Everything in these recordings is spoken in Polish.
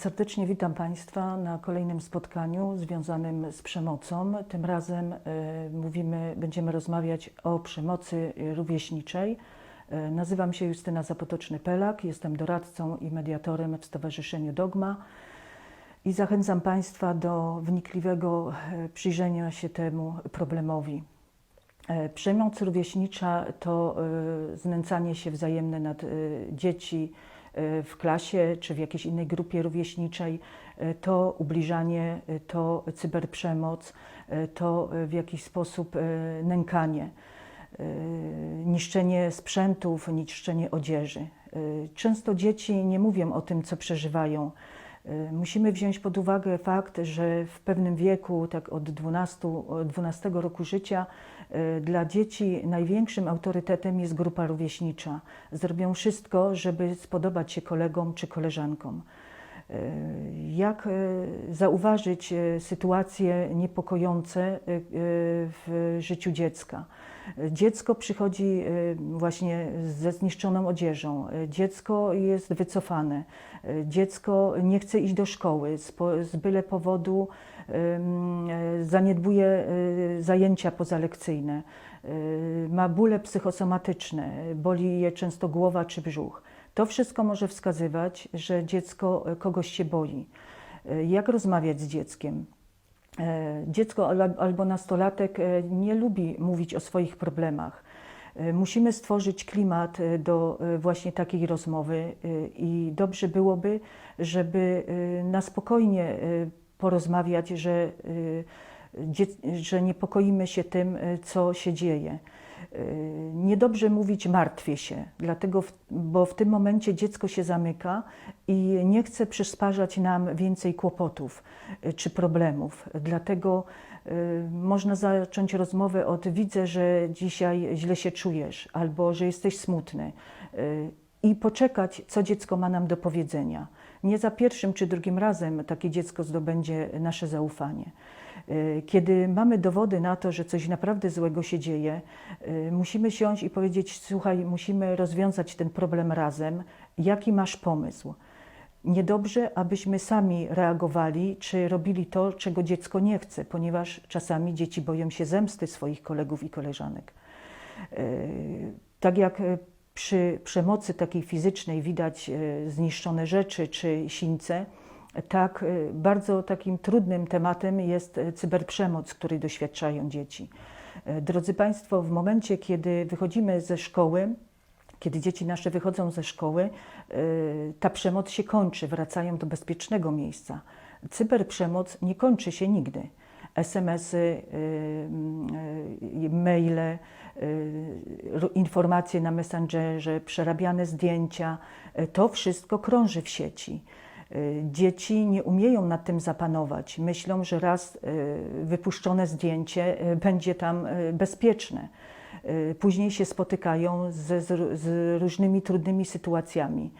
Serdecznie witam Państwa na kolejnym spotkaniu związanym z przemocą. Tym razem e, mówimy, będziemy rozmawiać o przemocy rówieśniczej. E, Nazywam się Justyna Zapotoczny-Pelak, jestem doradcą i mediatorem w Stowarzyszeniu Dogma i zachęcam Państwa do wnikliwego e, przyjrzenia się temu problemowi. Przemoc rówieśnicza to znęcanie się wzajemne nad dzieci w klasie czy w jakiejś innej grupie rówieśniczej, e, to ubliżanie, e, to cyberprzemoc, to w jakiś sposób nękanie, niszczenie sprzętów, niszczenie odzieży. Często dzieci nie mówią o tym, co przeżywają. Musimy wziąć pod uwagę fakt, że w pewnym wieku, tak od 12, od 12 roku życia, dla dzieci największym autorytetem jest grupa rówieśnicza. Zrobią wszystko, żeby spodobać się kolegom czy koleżankom. E, Jak e, zauważyć sytuacje niepokojące w życiu dziecka? Dziecko przychodzi właśnie ze zniszczoną odzieżą, dziecko jest wycofane, dziecko nie chce iść do szkoły, z, byle powodu zaniedbuje e, zajęcia pozalekcyjne, e, ma bóle psychosomatyczne, boli je często głowa czy brzuch. To wszystko może wskazywać, że dziecko e, kogoś się boi. Jak rozmawiać z dzieckiem? Dziecko al- albo nastolatek nie lubi mówić o swoich problemach. Musimy stworzyć klimat do właśnie takiej rozmowy i dobrze byłoby, żeby na spokojnie porozmawiać, że, dzie- że niepokoimy się tym, e, co się dzieje. E, Niedobrze mówić martwię się, dlatego, bo w tym momencie dziecko się zamyka i nie chce przysparzać nam więcej kłopotów czy problemów. Dlatego można zacząć rozmowę od widzę, że dzisiaj źle się czujesz albo że jesteś smutny i poczekać, co dziecko ma nam do powiedzenia. Nie za pierwszym czy drugim razem takie dziecko zdobędzie nasze zaufanie. E, Kiedy mamy dowody na to, że coś naprawdę złego się dzieje, e, musimy siąść i powiedzieć: Słuchaj, musimy rozwiązać ten problem razem. Jaki masz pomysł? Niedobrze, abyśmy sami reagowali czy robili to, czego dziecko nie chce, ponieważ czasami dzieci boją się zemsty swoich kolegów i koleżanek. E, Tak jak przy przemocy takiej fizycznej widać e, zniszczone rzeczy czy sińce, tak e, bardzo takim trudnym tematem jest e, cyberprzemoc, której doświadczają dzieci. Drodzy Państwo, w momencie, kiedy wychodzimy ze szkoły, kiedy dzieci nasze wychodzą ze szkoły, ta przemoc się kończy, wracają do bezpiecznego miejsca. Cyberprzemoc nie kończy się nigdy. SMS-y, y, y, maile, informacje na Messengerze, przerabiane zdjęcia, y, to wszystko krąży w sieci. Y, Dzieci nie umieją nad tym zapanować. Myślą, że raz y, wypuszczone zdjęcie y, będzie tam y, bezpieczne. Y, Później się spotykają ze, z, z różnymi trudnymi sytuacjami.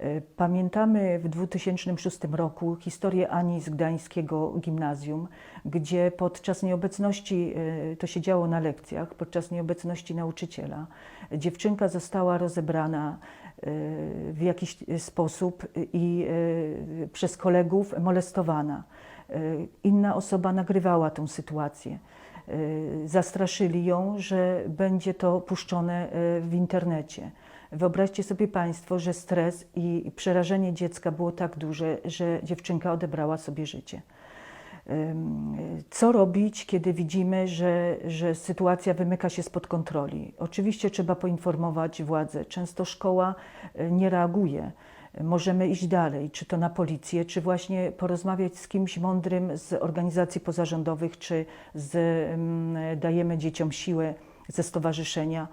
Y, Pamiętamy w 2006 roku historię Ani z Gdańskiego Gimnazjum, gdzie podczas nieobecności, y, to się działo na lekcjach, podczas nieobecności nauczyciela, dziewczynka została rozebrana w jakiś sposób i przez kolegów molestowana. Inna osoba nagrywała tę sytuację. Y, Zastraszyli ją, że będzie to puszczone y, w internecie. Wyobraźcie sobie Państwo, że stres i przerażenie dziecka było tak duże, że dziewczynka odebrała sobie życie. Co robić, kiedy widzimy, że, że sytuacja wymyka się spod kontroli? Oczywiście trzeba poinformować władze. Często szkoła y, nie reaguje. Możemy iść dalej, czy to na policję, czy właśnie porozmawiać z kimś mądrym z organizacji pozarządowych, czy z, ym, dajemy dzieciom siłę ze stowarzyszenia,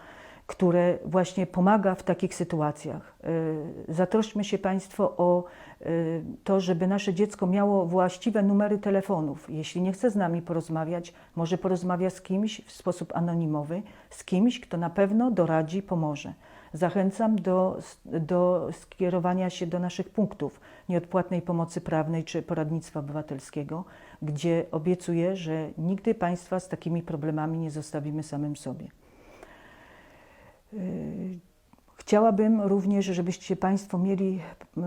które właśnie pomaga w takich sytuacjach. Y, Zatroszczmy się Państwo o y, to, żeby nasze dziecko miało właściwe numery telefonów. Jeśli nie chce z nami porozmawiać, może porozmawia z kimś w sposób anonimowy, z kimś, kto na pewno doradzi, pomoże. Zachęcam do, do skierowania się do naszych punktów nieodpłatnej pomocy prawnej czy poradnictwa obywatelskiego, gdzie obiecuję, że nigdy Państwa z takimi problemami nie zostawimy samym sobie. Yy, Chciałabym również, żebyście Państwo mieli yy,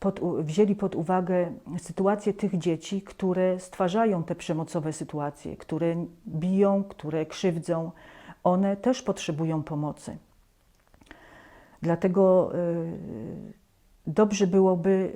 pod, wzięli pod uwagę sytuację tych dzieci, które stwarzają te przemocowe sytuacje, które biją, które krzywdzą. One też potrzebują pomocy. Dlatego y, dobrze byłoby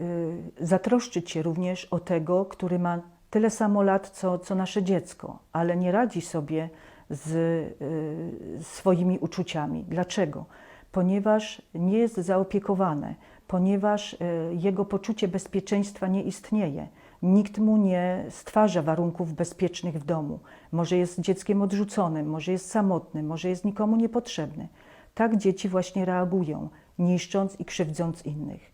y, zatroszczyć się również o tego, który ma tyle samo lat, co, co nasze dziecko, ale nie radzi sobie z y, swoimi uczuciami. Dlaczego? Ponieważ nie jest zaopiekowane, ponieważ jego poczucie bezpieczeństwa nie istnieje. Nikt mu nie stwarza warunków bezpiecznych w domu. Może jest dzieckiem odrzuconym, może jest samotnym, może jest nikomu niepotrzebny. Tak dzieci właśnie reagują, niszcząc i krzywdząc innych.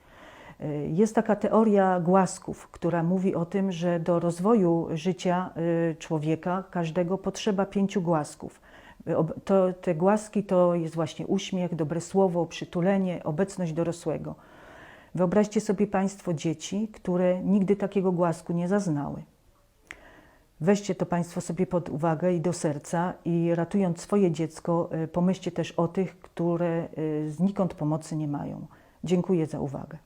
Y, Jest taka teoria głasków, która mówi o tym, że do rozwoju życia y, człowieka każdego potrzeba pięciu głasków. Y, To, te głaski to jest właśnie uśmiech, dobre słowo, przytulenie, obecność dorosłego. Wyobraźcie sobie Państwo dzieci, które nigdy takiego głasku nie zaznały. Weźcie to Państwo sobie pod uwagę i do serca i ratując swoje dziecko, y, pomyślcie też o tych, które y, znikąd pomocy nie mają. Dziękuję za uwagę.